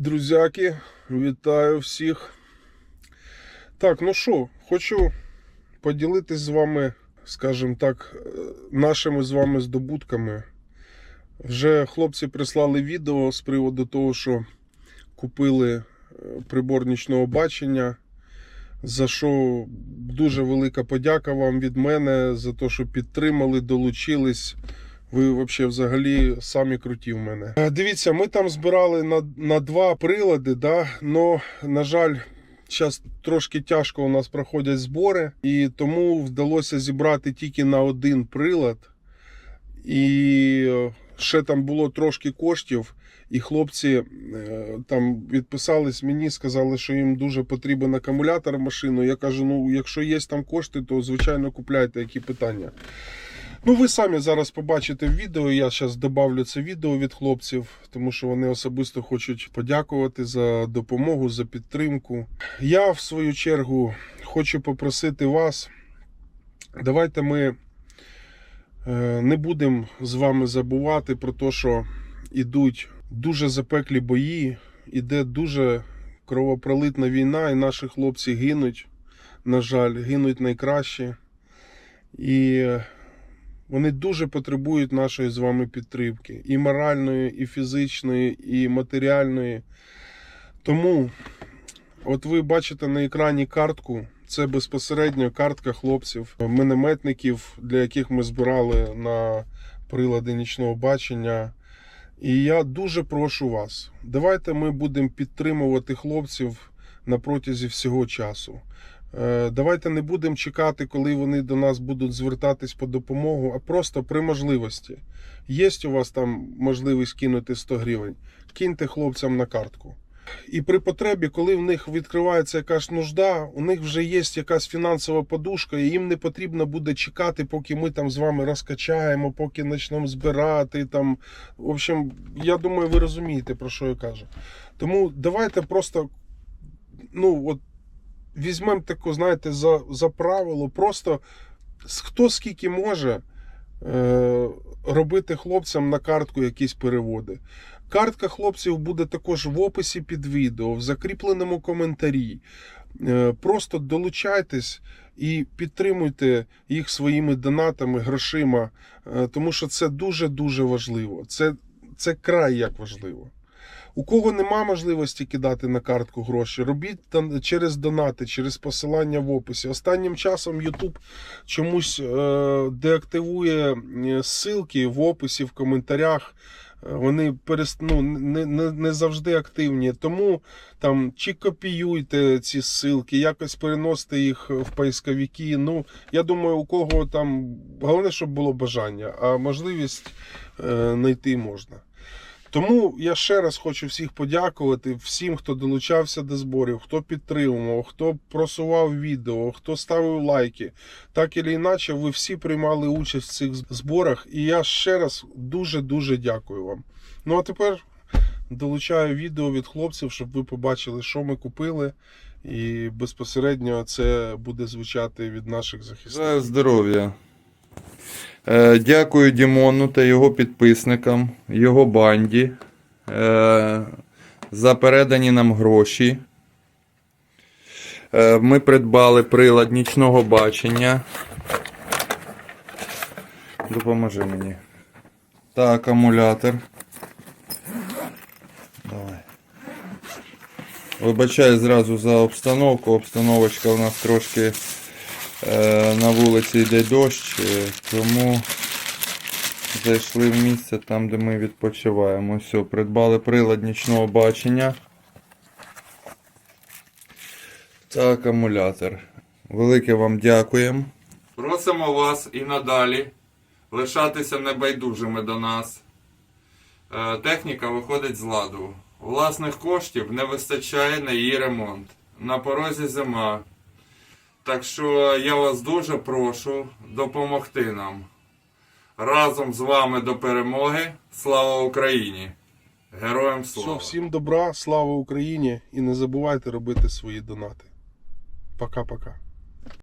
Друзяки, вітаю всіх. Так, ну що, хочу поділитись з вами, скажімо так, е, нашими з вами здобутками. Вже хлопці прислали відео з приводу того, що купили е, прибор нічного бачення. За що дуже велика подяка вам від мене за те, що підтримали, долучились. Ви вообще взагалі самі круті в мене. Е, Дивіться, ми там збирали на, на два прилади, да, но, на жаль, зараз трошки тяжко у нас проходять збори, і тому вдалося зібрати тільки на один прилад. І е, ще там було трошки коштів, і хлопці е, там відписались мені, сказали, що їм дуже потрібен акумулятор в машину. Я кажу: ну, якщо є там кошти, то звичайно купляйте, які питання. Ну, ви самі зараз побачите відео. Я зараз добавлю це відео від хлопців, тому що вони особисто хочуть подякувати за допомогу, за підтримку. Я, в свою чергу, хочу попросити вас. Давайте ми е, не будемо з вами забувати про те, що йдуть дуже запеклі бої, іде дуже кровопролитна війна, і наші хлопці гинуть. На жаль, гинуть найкращі. І вони дуже потребують нашої з вами підтримки. І моральної, і фізичної, і матеріальної. Тому, от ви бачите на екрані картку. Це безпосередньо картка хлопців, мінометників, для яких ми збирали на прилади нічного бачення. І я дуже прошу вас, давайте ми будемо підтримувати хлопців на протязі всього часу. Е, Давайте не будемо чекати, коли вони до нас будуть звертатись по допомогу, а просто при можливості. Є у вас там можливість кинути 100 гривень, киньте хлопцям на картку. І при потребі, коли в них відкривається якась нужда, у них вже є якась фінансова подушка, і їм не потрібно буде чекати, поки ми там з вами розкачаємо, поки почнемо збирати. Там. В общем, я думаю, ви розумієте, про що я кажу. Тому давайте просто, ну, от візьмемо таку, знаєте, за, за правило, просто хто скільки може е, робити хлопцям на картку якісь переводи. Картка хлопців буде також в описі під відео, в закріпленому коментарі. Е, Просто долучайтесь і підтримуйте їх своїми донатами, грошима, е, тому що це дуже-дуже важливо. Це, це край як важливо. У кого нема можливості кидати на картку гроші, робіть через донати, через посилання в описі. Останнім часом YouTube чомусь е, деактивує е, ссылки в описі, в коментарях. Е, Вони перест... ну, не, не, не завжди активні. Тому там чи копіюйте ці ссылки, якось переносите їх в поисковики. Ну, я думаю, у кого там головне, щоб було бажання, а можливість знайти можна. Тому я ще раз хочу всіх подякувати всім, хто долучався до зборів, хто підтримував, хто просував відео, хто ставив лайки. Так і інакше, ви всі приймали участь в цих зборах. І я ще раз дуже-дуже дякую вам. Ну а тепер долучаю відео від хлопців, щоб ви побачили, що ми купили. І безпосередньо це буде звучати від наших захисників. Здоров'я. Е, Дякую Дімону та його підписникам, його банді е, за передані нам гроші. Е, Ми придбали прилад нічного бачення. Допоможи мені. Та акумулятор. Давай. Вибачаю зразу за обстановку. Обстановочка у нас трошки на вулиці йде дощ, е, тому зайшли в місце там, де ми відпочиваємо. Все, придбали прилад нічного бачення та акумулятор. Велике вам дякуємо. Просимо вас і надалі лишатися небайдужими до нас. Е, Техніка виходить з ладу. Власних коштів не вистачає на її ремонт. На порозі зима. Так що я вас дуже прошу допомогти нам. Разом з вами до перемоги. Слава Україні! Героям Все, слава! всім добра, слава Україні і не забувайте робити свої донати. Пока-пока.